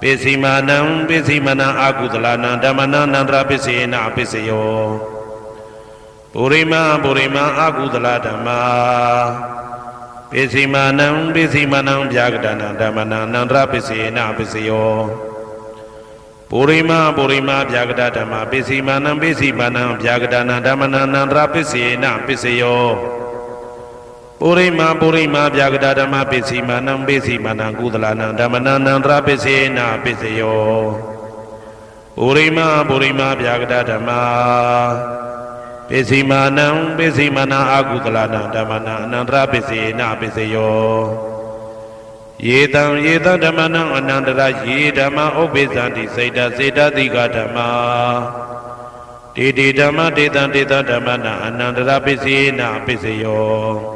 ပစ္စည်းမာနံပစ္စည်းမာနံအာကုသလနံဓမ္မနံအနန္တရပစ္စေနပစ္စယောပုရိမံပုရိမာအာကုသလဓမ္မာပစ္စည်းမာနံပစ္စည်းမာနံဗျာကတနံဓမ္မနံအနန္တရပစ္စေနပစ္စယောပုရိမပုရိမဗျာကတဓမ္မပစ္စည်းမာနံပစ္စည်းမာနံဗျာကတနံဓမ္မနံအနန္တရပစ္စေနပစ္စယော ပုရိမပုရိမဗျာကတဓမ္မပစ္စည်းမာနံပစ္စည်းမာနံကုသလနံဓမ္မနံအနန္တရပစ္စေနပစ္စယောပုရိမပုရိမဗျာကတဓမ္မပစ္စည်းမာနံပစ္စည်းမာနံအာကုသလနံဓမ္မနံအနန္တရပစ္စေနပစ္စယောယေတံယေတံဓမ္မနံအနန္တရယေဓမ္မဥပ္ပိသန္တိစေတစေတတိကဓမ္မာတေတိဓမ္မတေတံတေတံဓမ္မနံအနန္တရပစ္စေနပစ္စယော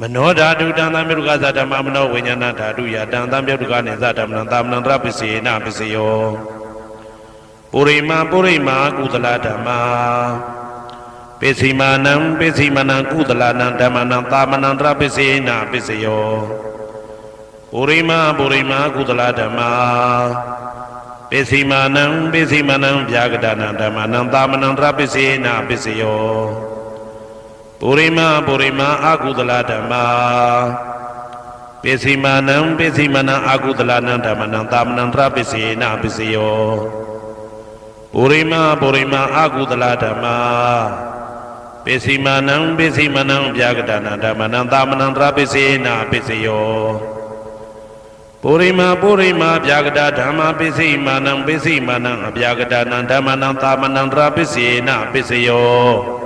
မနောဓာတုတံသံပြုတ်ကသဓမ္မမနောဝိညာဏဓာတုယတံသံပြုတ်ကနေသဓမ္မနံသာမဏံတရပစ္စေနပစ္စယောပုရိမာပုရိမာကုသလဓမ္မာပစ္စည်းမာနံပစ္စည်းမနံကုသလနံဓမ္မနံသာမဏံတရပစ္စေနပစ္စယောပုရိမာပုရိမာကုသလဓမ္မာပစ္စည်းမာနံပစ္စည်းမနံဗျာကတနံဓမ္မနံသာမဏံတရပစ္စေနပစ္စယော ပုရိမပုရိမအာကုသလဓမ္မာပစ္စည်းမာနံပစ္စည်းမနံအာကုသလနံဓမ္မနံသာမဏံတရပစ္စေနပစ္စယောပုရိမပုရိမအာကုသလဓမ္မာပစ္စည်းမာနံပစ္စည်းမနံဗျာကတနာဓမ္မနံသာမဏံတရပစ္စေနပစ္စယောပုရိမပုရိမဗျာကတဓမ္မပစ္စည်းမာနံပစ္စည်းမာနံအဗျာကတနာဓမ္မနံသာမဏံတရပစ္စေနပစ္စယော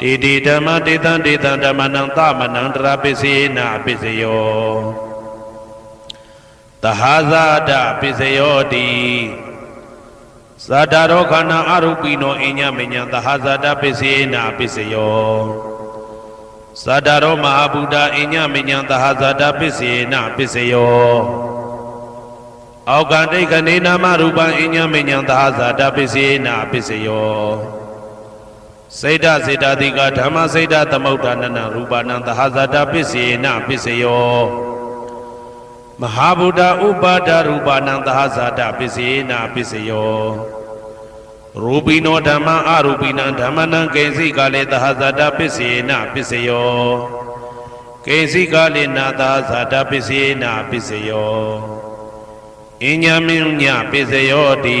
တေတိဓမ္မတေတံတေတံဓမ္မနံသမနံတရပစ္စေနပစ္စယောတဟာဇာတပစ္စယောတိဇာတာရောခန္ဓာအရုပိနောအညမညံတဟာဇာတပစ္စေနပစ္စယောဇာတာရောမဟာဗုဒ္ဓအညမညံတဟာဇာတပစ္စေနပစ္စယောအောက်ကတိတ်ကနေနာမရူပံအညမညံတဟာဇာတပစ္စေနပစ္စယော စေတစေတတိကဓမ္မစေတသမုဋ္ဌာနနရူပနံသဟဇာတပစ္စေနပစ္စယောမဟာဗုဒ္ဓဥပါဒရူပနံသဟဇာတပစ္စေနပစ္စယောရူပိနောဓမ္မအရူပိနံဓမ္မနံကေစီကလေသဟဇာတပစ္စေနပစ္စယောကိဉ္စိကာလိနာသာဇာတပစ္စယေနာပစ္စယောအညမင်းညပစ္စယောတိ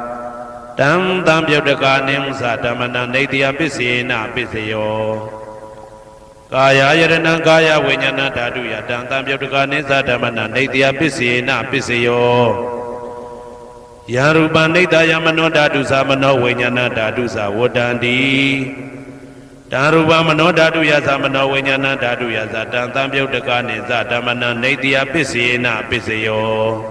တံတံပြုတ်တကနိသဓမ္မနာနေတယပစ္စေနာပစ္စယောကာယယရဏံကာယဝိညာဏဓာတုယတံတံပြုတ်တကနိသဓမ္မနာနေတယပစ္စေနာပစ္စယောယရူပနိတယမနောဓာတုသမနောဝိညာဏဓာတုသဝတ္တန္တိတံရူပမနောဓာတုယသမနောဝိညာဏဓာတုယသတံတံပြုတ်တကနိသဓမ္မနာနေတယပစ္စေနာပစ္စယော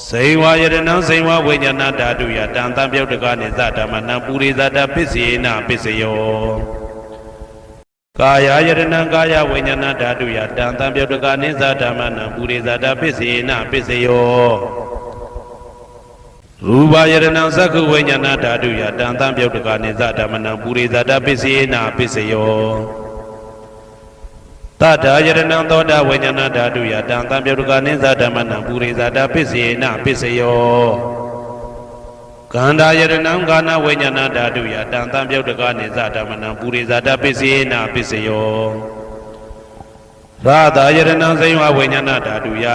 စေဝါယရဏံစေဝဝိညာဏဓာတုယတံတံပြုတ်တကနိသဓမ္မနံပုရိသတပစ္စေနပစ္စယောကာယယရဏံကာယဝိညာဏဓာတုယတံတံပြုတ်တကနိသဓမ္မနံပုရိသတပစ္စေနပစ္စယောရူပယရဏံသက္ခုဝိညာဏဓာတုယတံတံပြုတ်တကနိသဓမ္မနံပုရိသတပစ္စေနပစ္စယော တထာယရဏံသောတာဝိညာဏဓာတုယတံတံပြုတ်တကနိသဓမ္မနံပုရိသတာပစ္စေနပစ္စယောကန္တာယရဏံကာနဝိညာဏဓာတုယတံတံပြုတ်တကနိသဓမ္မနံပုရိသတာပစ္စေနပစ္စယောရာသာယရဏစိဝဝိညာဏဓာတုယ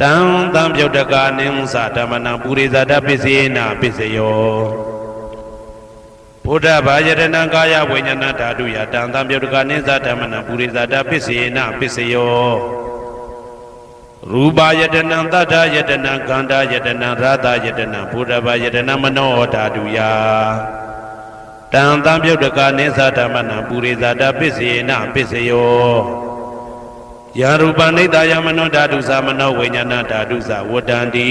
တံတံပြုတ်တကာနိသဓမ္မနံပုရိသတပစ္စေနပစ္စယော ဘုဒ္ဓဘာယရဏကာယဝိညာဏဓာတုယတံတံပြုတ်တကာနိသဓမ္မနံပုရိသတပစ္စေနပစ္စယောရူပယတနံတတ္ထယတနံခန္ဓာယတနံရာသယတနံဘုဒ္ဓဘာယတနံမနောဓာတုယတံတံပြုတ်တကာနိသဓမ္မနံပုရိသတပစ္စေနပစ္စယောယာရူပနိတယမနောဓာတုသမနောဝိညာဏဓာတုသဝတ္တန္တိ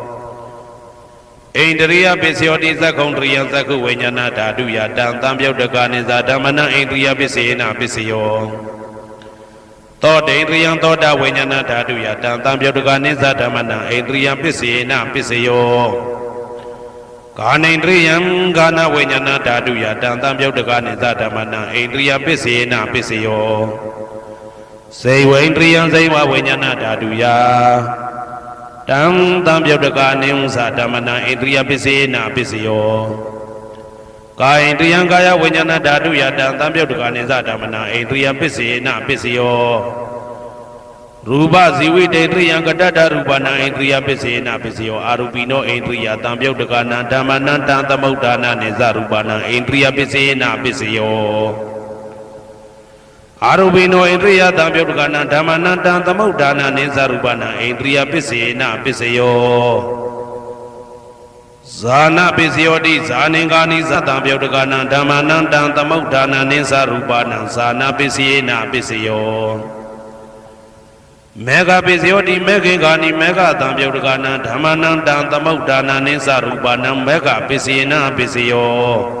ဣန္ဒရိယပစ္စယောတိသက္ကုံတရိယသက္ကုဝိညာဏဓာတုယတံတံပြုတ်တကနိသဓမ္မနံဣန္ဒရိယပစ္စေနပစ္စယောသောတေန္ဒရိယသောတာဝိညာဏဓာတုယတံတံပြုတ်တကနိသဓမ္မနံဣန္ဒရိယပစ္စေနပစ္စယောကာနိန္ဒရိယံကာနဝိညာဏဓာတုယတံတံပြုတ်တကနိသဓမ္မနံဣန္ဒရိယပစ္စေနပစ္စယောစေဝိန္ဒရိယံစေဝဝိညာဏဓာတုယ တံတံပြုတ်တကနိဥ္စဓမ္မနံဣန္ဒရိယပစ္စေနပစ္စယောကာယိန္ဒရိယံကာယဝိညာဏဓာတုယတံတံပြုတ်တကနိသဓမ္မနံဣန္ဒရိယပစ္စေနပစ္စယောရူပဇီဝိတေတရိယံကတ္တရူပနာဣန္ဒြိယပစ္စေနပစ္စယောအာရူပိနောဣန္ဒြိယတံပြုတ်တကနာဓမ္မနံတံသမုဋ္ဌာနာနိဇရူပနာဣန္ဒြိယပစ္စေနပစ္စယော အာရူပိနောဣန္ဒြိယတံပြုတ်တကနာဓမ္မနံတံသမုဋ္ဌာနာနိဇရူပနာဣန္ဒြိယပစ္စေနပစ္စယောဇာနာပစ္စယောတိဇာနင်္ဂာနိသတံပြုတ်တကနာဓမ္မနံတံသမုဋ္ဌာနာနိဇရူပနာဇာနာပစ္စယေနပစ္စယောမေဃပိစယောတိမေခေကာနိမေဃတံပြုတ်တကနံဓမ္မနံတံသမုဋ္ဌာနာနိသရူပနံမေဃပိစယေနပိစယော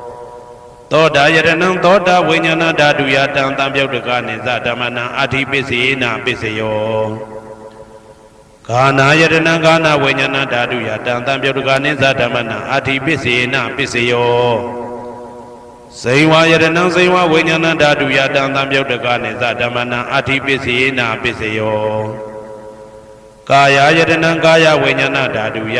သောတာယရဏံသောတာဝိညာဏဓာတုယတံတံပြုတ်တကနိသဓမ္မနာအဋ္ဌိပစ္စေနပစ္စယောဂာနာယရဏံဂာနာဝိညာဏဓာတုယတံတံပြုတ်တကနိသဓမ္မနာအဋ္ဌိပစ္စေနပစ္စယောဇိဝယရဏံဇိဝဝိညာဏဓာတုယတံသံပြုတ်တကနိသဓမ္မနံအဋ္ဌိပစ္စယေနာပစ္စယောကာယယတနံကာယဝိညာဏဓာတုယ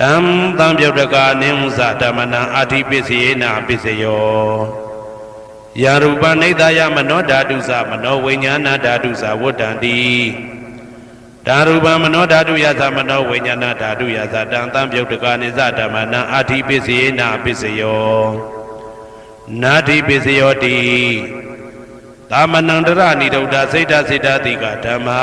တံသံပြုတ်တကနိမ္စဓမ္မနံအဋ္ဌိပစ္စယေနာပစ္စယောယာရူပနိဒာယမနောဓာတုသမနောဝိညာဏဓာတုသဝတ္တံတိဓာရူပမနောဓာတုယသမနောဝိညာဏဓာတုယသတံသံပြုတ်တကနိစ္စဓမ္မနံအဋ္ဌိပစ္စယေနာပစ္စယောနာတိပစ္စယောတိသာမဏံတရဏိဒုဒ္ဓစိတ်တစိတ္တတိကဓမ္မာ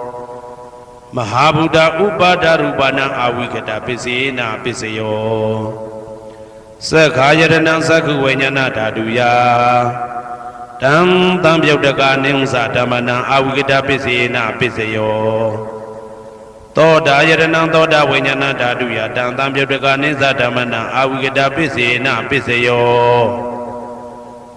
မဟာဗုဒ္ဓဥပါဒရူပနာအာဝိကတပစ္စေနာပစ္စယောသက္ခာယရဏံသက္ခုဝိညာဏဓာတုယတံတံပြုတ်တကနိဥ္စဓမ္မနံအာဝိကတပစ္စေနာပစ္စယောသောတာယရဏံသောတာဝိညာဏဓာတုယတံတံပြုတ်တကနိသဓမ္မနံအာဝိကတပစ္စေနာပစ္စယော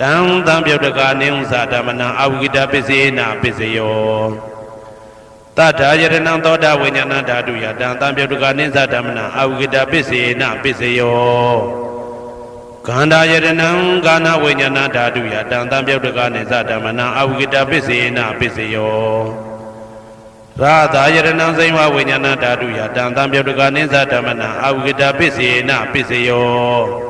တံသံပြုတ်တကနိဥ္စဓမ္မနံအဝိကတပစ္စေနာပစ္စယောတထာယရဏံသောတာဝိညာဏဓာတုယတံသံပြုတ်တကနိစ္စဓမ္မနံအဝိကတပစ္စေနာပစ္စယောခန္ဓာယရဏံကာနဝိညာဏဓာတုယတံသံပြုတ်တကနိစ္စဓမ္မနံအဝိကတပစ္စေနာပစ္စယောရာသာယရဏံစိမဝိညာဏဓာတုယတံသံပြုတ်တကနိစ္စဓမ္မနံအဝိကတပစ္စေနာပစ္စယော